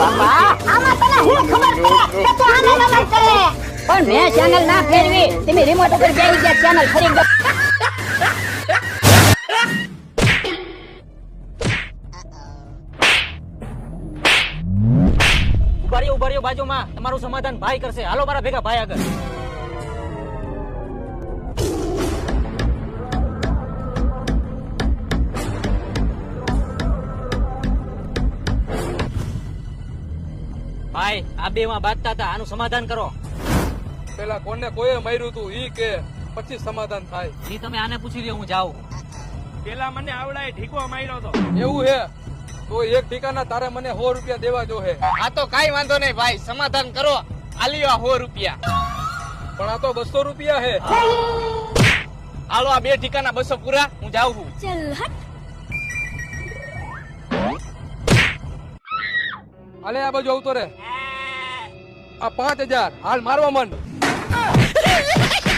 બાપા. આમાં તને હું ખબર પડે કે તું આને નમન કરે? પણ મેં ચેનલ ના ફેરવી. તમે રિમોટ ઉપર બેસી ગયા ચેનલ ફરી ગયો. ઊભા રહ્યો ઊભા રહ્યો બાજુમાં. તમારું સમાધાન ભાઈ કરશે. હાલો મારા ભેગા ભાઈ આગળ. ભાઈ આ બે માં બાજતા હતા આનું સમાધાન કરો. પેલા કોને કોઈએ માર્યું તું ઈ કે પછી સમાધાન થાય. ઈ તમે આને પૂછી લ્યો હું જાઉં. પેલા મને આવડાએ ઢીકો માર્યો તો. એવું હે? તો એક ઠીકાના તારે મને સો રૂપિયા દેવા જો હે. આ તો કાઈ વાંધો નહીં ભાઈ સમાધાન કરો. આલી આ સો રૂપિયા. પણ આ તો બસો રૂપિયા હે. હાલો આ બે ઠીકાના બસો પૂરા હું જાઉં છું. ચલ હટ. હાલે આ બાજુ આવતો રે. આ પાંચ હજાર. હાલ મારવા માંડ.